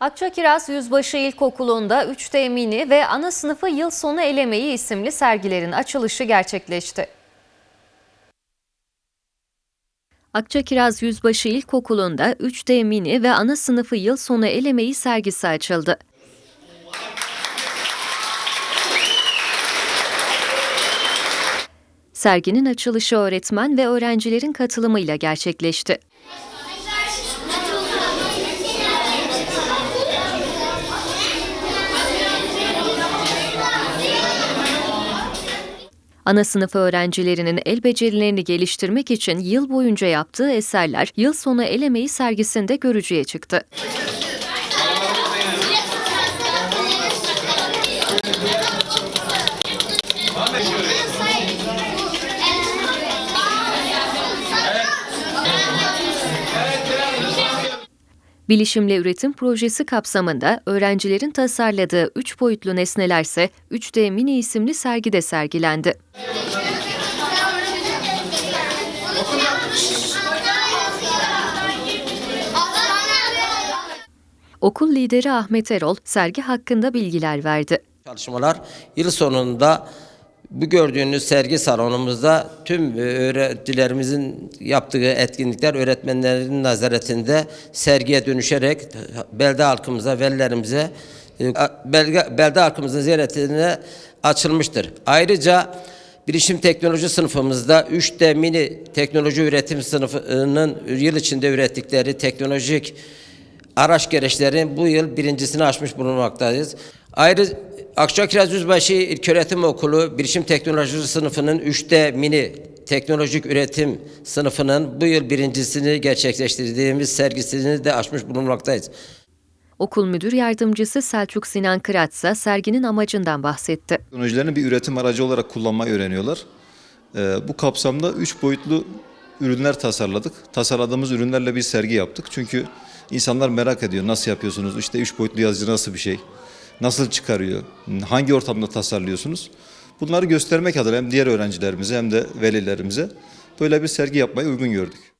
Akçakiraz Yüzbaşı İlkokulu'nda 3D Mini ve ana sınıfı yıl sonu elemeyi isimli sergilerin açılışı gerçekleşti. Akçakiraz Yüzbaşı İlkokulu'nda 3D Mini ve ana sınıfı yıl sonu elemeyi sergisi açıldı. Serginin açılışı öğretmen ve öğrencilerin katılımıyla gerçekleşti. Ana sınıf öğrencilerinin el becerilerini geliştirmek için yıl boyunca yaptığı eserler yıl sonu el emeği sergisinde görücüye çıktı. Bilişimle üretim projesi kapsamında öğrencilerin tasarladığı 3 boyutlu nesnelerse 3D Mini isimli sergide sergilendi. Okul lideri Ahmet Erol sergi hakkında bilgiler verdi. Çalışmalar yıl sonunda bu gördüğünüz sergi salonumuzda tüm öğrencilerimizin yaptığı etkinlikler öğretmenlerin nazaretinde sergiye dönüşerek belde halkımıza, velilerimize, e, belde halkımızın ziyaretine açılmıştır. Ayrıca bilişim teknoloji sınıfımızda 3D mini teknoloji üretim sınıfının yıl içinde ürettikleri teknolojik araç gereçlerin bu yıl birincisini açmış bulunmaktayız. Ayrı Akçakiraz Yüzbaşı İlköğretim Okulu Bilişim Teknolojisi sınıfının 3D mini teknolojik üretim sınıfının bu yıl birincisini gerçekleştirdiğimiz sergisini de açmış bulunmaktayız. Okul müdür yardımcısı Selçuk Sinan Kırat ise serginin amacından bahsetti. Teknolojilerini bir üretim aracı olarak kullanmayı öğreniyorlar. Ee, bu kapsamda üç boyutlu ürünler tasarladık. Tasarladığımız ürünlerle bir sergi yaptık. Çünkü insanlar merak ediyor nasıl yapıyorsunuz, işte üç boyutlu yazıcı nasıl bir şey, nasıl çıkarıyor, hangi ortamda tasarlıyorsunuz. Bunları göstermek adına hem diğer öğrencilerimize hem de velilerimize böyle bir sergi yapmayı uygun gördük.